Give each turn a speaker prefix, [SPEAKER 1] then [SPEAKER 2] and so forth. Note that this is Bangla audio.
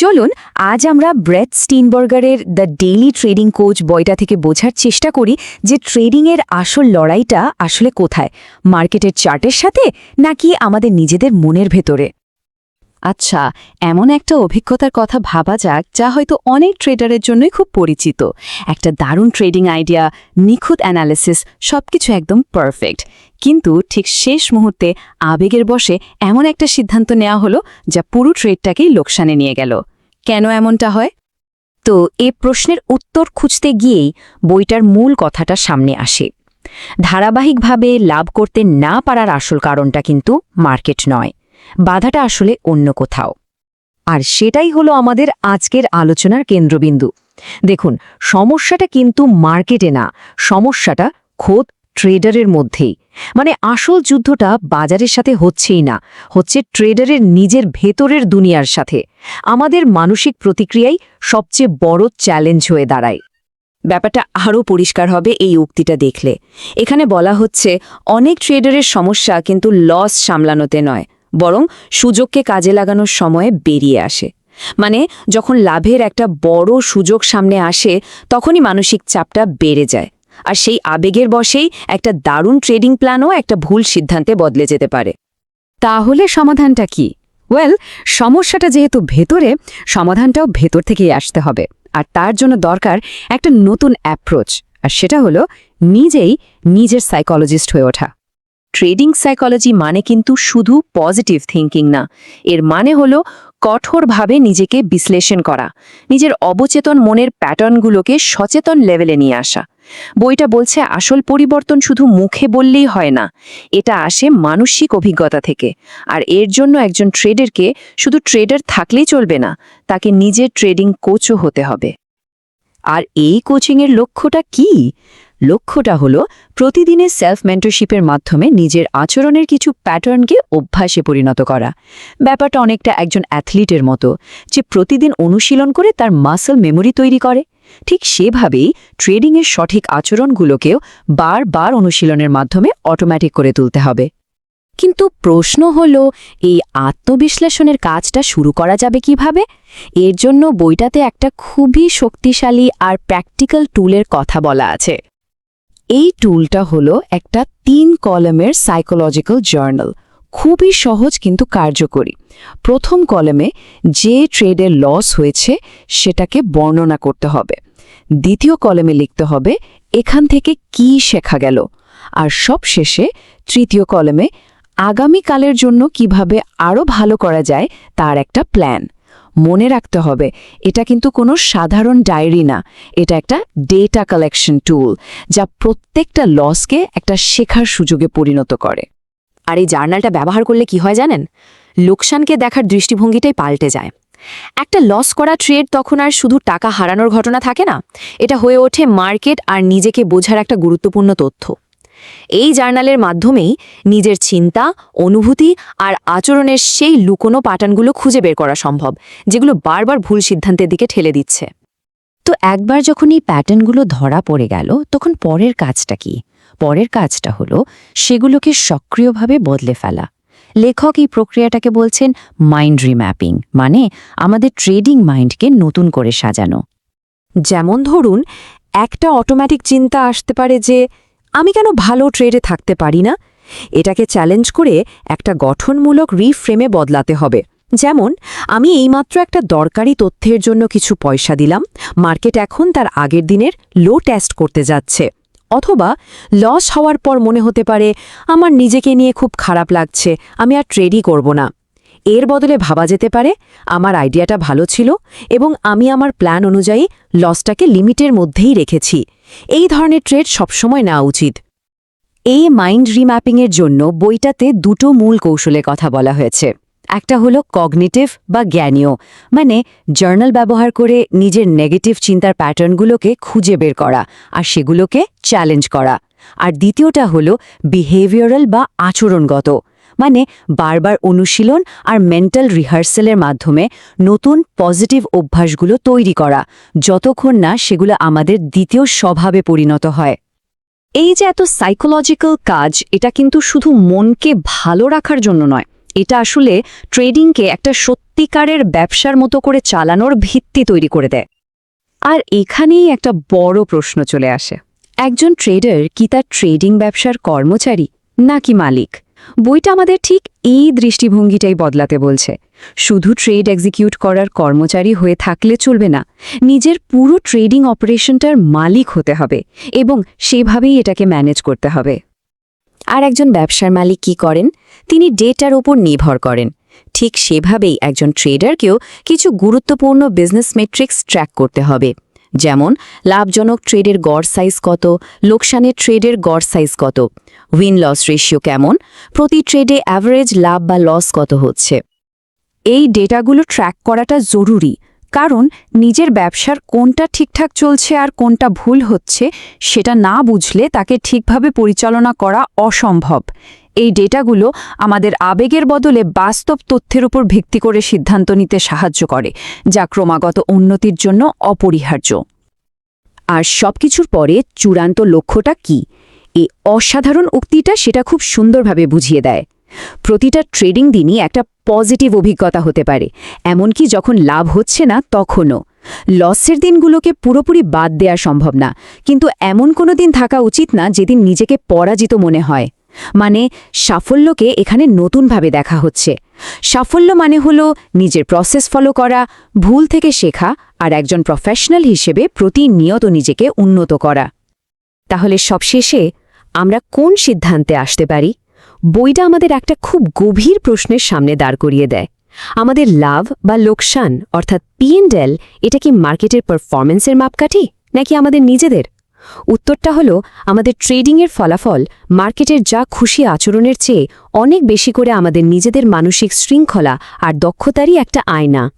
[SPEAKER 1] চলুন, আজ আমরা ব্রেথ স্টিনবার্গারের দ্য ডেইলি ট্রেডিং কোচ বইটা থেকে বোঝার চেষ্টা করি যে ট্রেডিংয়ের আসল লড়াইটা আসলে কোথায়? মার্কেটের চার্টের সাথে নাকি আমাদের নিজেদের মনের ভেতরে? আচ্ছা এমন একটা অভিজ্ঞতার কথা ভাবা যাক যা হয়তো অনেক ট্রেডারের জন্যই খুব পরিচিত। একটা দারুণ ট্রেডিং আইডিয়া, নিখুঁত অ্যানালিসিস সবকিছু একদম পারফেক্ট। কিন্তু ঠিক শেষ মুহূর্তে আবেগের বসে এমন একটা সিদ্ধান্ত নেওয়া হলো যা পুরো ট্রেডটাকেই লোকসানে নিয়ে গেল। কেন এমনটা হয়? তো এ প্রশ্নের উত্তর খুঁজতে গিয়েই বইটার মূল কথাটা সামনে আসে। ধারাবাহিকভাবে লাভ করতে না পারার আসল কারণটা কিন্তু মার্কেট নয়। বাধাটা আসলে অন্য কোথাও। আর সেটাই হলো আমাদের আজকের আলোচনার কেন্দ্রবিন্দু। দেখুন, সমস্যাটা কিন্তু মার্কেটে না, সমস্যাটা খোদ ট্রেডারের মধ্যেই। মানে আসল যুদ্ধটা বাজারের সাথে হচ্ছেই না, হচ্ছে ট্রেডারের নিজের ভেতরের দুনিয়ার সাথে। আমাদের মানসিক প্রতিক্রিয়াই সবচেয়ে বড় চ্যালেঞ্জ হয়ে দাঁড়ায়। ব্যাপারটা আরও পরিষ্কার হবে এই উক্তিটা দেখলে। এখানে বলা হচ্ছে, অনেক ট্রেডারের সমস্যা কিন্তু লস সামলানোতে নয়, বরং সুযোগকে কাজে লাগানোর সময়ে বেরিয়ে আসে। মানে যখন লাভের একটা বড় সুযোগ সামনে আসে, তখনই মানসিক চাপটা বেড়ে যায়। আর সেই আবেগের বসেই একটা দারুণ ট্রেডিং প্ল্যানও একটা ভুল সিদ্ধান্তে বদলে যেতে পারে। তাহলে সমাধানটা কি? ওয়েল, সমস্যাটা যেহেতু ভেতরে, সমাধানটাও ভেতর থেকেই আসতে হবে। আর তার জন্য দরকার একটা নতুন অ্যাপ্রোচ আর সেটা হলো নিজেই নিজের সাইকোলজিস্ট হয়ে ওঠা। ট্রেডিং সাইকোলজি মানে কিন্তু শুধু পজিটিভ থিঙ্কিং না। এর মানে হলো কঠোরভাবে নিজেকে বিশ্লেষণ করা, নিজের অবচেতন মনের প্যাটার্নগুলোকে সচেতন লেভেলে নিয়ে আসা। বইটা বলছে, আসল পরিবর্তন শুধু মুখে বললেই হয় না, এটা আসে মানসিক অভিজ্ঞতা থেকে। আর এর জন্য একজন ট্রেডারকে শুধু ট্রেডার থাকলেই চলবে না, তাকে নিজের ট্রেডিং কোচও হতে হবে। আর এই কোচিংয়ের লক্ষ্যটা কি? লক্ষ্যটা হলো প্রতিদিনের সেলফ মেন্টরশিপের মাধ্যমে নিজের আচরণের কিছু প্যাটার্নকে অভ্যাসে পরিণত করা। ব্যাপারটা অনেকটা একজন অ্যাথলিটের মতো, যে প্রতিদিন অনুশীলন করে তার মাসল মেমোরি তৈরি করে। ঠিক সেভাবেই ট্রেডিংয়ের সঠিক আচরণগুলোকেও বারবার অনুশীলনের মাধ্যমে অটোমেটিক করে তুলতে হবে। কিন্তু প্রশ্ন হল, এই আত্মবিশ্লেষণের কাজটা শুরু করা যাবে কীভাবে? এর জন্য বইটাতে একটা খুবই শক্তিশালী আর প্র্যাকটিক্যাল টুলের কথা বলা আছে। এই টুলটা হলো একটা তিন কলমের সাইকোলজিক্যাল জার্নাল খুবই সহজ কিন্তু কার্যকরী। প্রথম কলমে যে ট্রেডের লস হয়েছে, সেটাকে বর্ণনা করতে হবে। দ্বিতীয় কলমে লিখতে হবে, এখান থেকে কি শেখা গেল? আর সব শেষে তৃতীয় কলমে, আগামীকালের জন্য কীভাবে আরও ভালো করা যায়, তার একটা প্ল্যান মনে রাখতে হবে, এটা কিন্তু কোনো সাধারণ ডায়েরি না, এটা একটা ডেটা কালেকশন টুল যা প্রত্যেকটা লসকে একটা শেখার সুযোগে পরিণত করে। আর এই জার্নালটা ব্যবহার করলে কি হয় জানেন? লোকসানকে দেখার দৃষ্টিভঙ্গিটাই পাল্টে যায়। একটা লস করা ট্রেড তখন আর শুধু টাকা হারানোর ঘটনা থাকে না, এটা হয়ে ওঠে মার্কেট আর নিজেকে বোঝার একটা গুরুত্বপূর্ণ তথ্য। এই জার্নালের মাধ্যমেই নিজের চিন্তা, অনুভূতি আর আচরণের সেই লুকোনো প্যাটার্নগুলো খুঁজে বের করা সম্ভব, যেগুলো বারবার ভুল সিদ্ধান্তের দিকে ঠেলে দিচ্ছে। তো একবার যখন এই প্যাটার্নগুলো ধরা পড়ে গেল, তখন পরের কাজটা কি? পরের কাজটা হলো সেগুলোকে সক্রিয়ভাবে বদলে ফেলা। লেখক এই প্রক্রিয়াটাকে বলছেন মাইন্ড রিম্যাপিং মানে আমাদের ট্রেডিং মাইন্ডকে নতুন করে সাজানো। যেমন ধরুন, একটা অটোমেটিক চিন্তা আসতে পারে যে, আমি কেন ভালো ট্রেডে থাকতে পারি না? এটাকে চ্যালেঞ্জ করে একটা গঠনমূলক রিফ্রেমে বদলাতে হবে। যেমন, আমি এইমাত্র একটা দরকারি তথ্যের জন্য কিছু পয়সা দিলাম মার্কেট এখন তার আগের দিনের লো টেস্ট করতে যাচ্ছে। অথবা লস হওয়ার পর মনে হতে পারে, আমার নিজেকে নিয়ে খুব খারাপ লাগছে, আমি আর ট্রেডই করব না। এর বদলে ভাবা যেতে পারে, আমার আইডিয়াটা ভালো ছিল এবং আমি আমার প্ল্যান অনুযায়ী লসটাকে লিমিটের মধ্যেই রেখেছি। এই ধরনের ট্রেড সবসময় নেওয়া উচিত। এই মাইন্ড রিম্যাপিংয়ের জন্য বইটাতে দুটো মূল কৌশলের কথা বলা হয়েছে। একটা হলো কগনিটিভ বা জ্ঞানীয় মানে জার্নাল ব্যবহার করে নিজের নেগেটিভ চিন্তার প্যাটার্নগুলোকে খুঁজে বের করা আর সেগুলোকে চ্যালেঞ্জ করা। আর দ্বিতীয়টা হলো বিহেভিয়ারাল বা আচরণগত মানে বারবার অনুশীলন আর মেন্টাল রিহার্সেলের মাধ্যমে নতুন পজিটিভ অভ্যাসগুলো তৈরি করা, যতক্ষণ না সেগুলো আমাদের দ্বিতীয় স্বভাবে পরিণত হয়। এই যে এত সাইকোলজিক্যাল কাজ, এটা কিন্তু শুধু মনকে ভালো রাখার জন্য নয় এটা আসলে ট্রেডিংকে একটা সত্যিকারের ব্যবসার মতো করে চালানোর ভিত্তি তৈরি করে দেয়। আর এখানেই একটা বড় প্রশ্ন চলে আসে। একজন ট্রেডার কি তার ট্রেডিং ব্যবসার কর্মচারী নাকি মালিক? বইটা আমাদের ঠিক এই দৃষ্টিভঙ্গিটাই বদলাতে বলছে। শুধু ট্রেড এক্সিকিউট করার কর্মচারী হয়ে থাকলে চলবে না, নিজের পুরো ট্রেডিং অপারেশনটার মালিক হতে হবে এবং সেভাবেই এটাকে ম্যানেজ করতে হবে। আর একজন ব্যবসার মালিক কি করেন? তিনি ডেটার ওপর নির্ভর করেন। ঠিক সেভাবেই একজন ট্রেডারকেও কিছু গুরুত্বপূর্ণ বিজনেস মেট্রিক্স ট্র্যাক করতে হবে। যেমন, লাভজনক ট্রেডের গড় সাইজ কত, লোকসানের ট্রেডের গড় সাইজ কত উইন লস রেশিও কেমন, প্রতি ট্রেডে অ্যাভারেজ লাভ বা লস কত হচ্ছে। এই ডেটাগুলো ট্র্যাক করাটা জরুরি, কারণ নিজের ব্যবসার কোনটা ঠিকঠাক চলছে আর কোনটা ভুল হচ্ছে, সেটা না বুঝলে তাকে ঠিকভাবে পরিচালনা করা অসম্ভব। এই ডেটাগুলো আমাদের আবেগের বদলে বাস্তব তথ্যের উপর ভিত্তি করে সিদ্ধান্ত নিতে সাহায্য করে, যা ক্রমাগত উন্নতির জন্য অপরিহার্য। আর সবকিছুর পরে চূড়ান্ত লক্ষ্যটা কি? এই অসাধারণ উক্তিটা সেটা খুব সুন্দরভাবে বুঝিয়ে দেয়। প্রতিটা ট্রেডিং দিনই একটা পজিটিভ অভিজ্ঞতা হতে পারে, এমনকি যখন লাভ হচ্ছে না তখনও। লসের দিনগুলোকে পুরোপুরি বাদ দেওয়া সম্ভব না, কিন্তু এমন কোনো দিন থাকা উচিত না যেদিন নিজেকে পরাজিত মনে হয়। মানে সাফল্যকে এখানে নতুনভাবে দেখা হচ্ছে। সাফল্য মানে হলো নিজের প্রসেস ফলো করা, ভুল থেকে শেখা আর একজন প্রফেশনাল হিসেবে প্রতিনিয়ত নিজেকে উন্নত করা। তাহলে সবশেষে আমরা কোন সিদ্ধান্তে আসতে পারি? বইটা আমাদের একটা খুব গভীর প্রশ্নের সামনে দাঁড় করিয়ে দেয়। আমাদের লাভ বা লোকসান, অর্থাৎ পিএনডেল এটা কি মার্কেটের পারফরমেন্সের মাপকাঠি নাকি আমাদের নিজেদের? উত্তরটা হলো, আমাদের ট্রেডিংয়ের ফলাফল, মার্কেটের যা খুশি আচরণের চেয়ে অনেক বেশি করে আমাদের নিজেদের মানসিক শৃঙ্খলা আর দক্ষতারই একটা আয়না।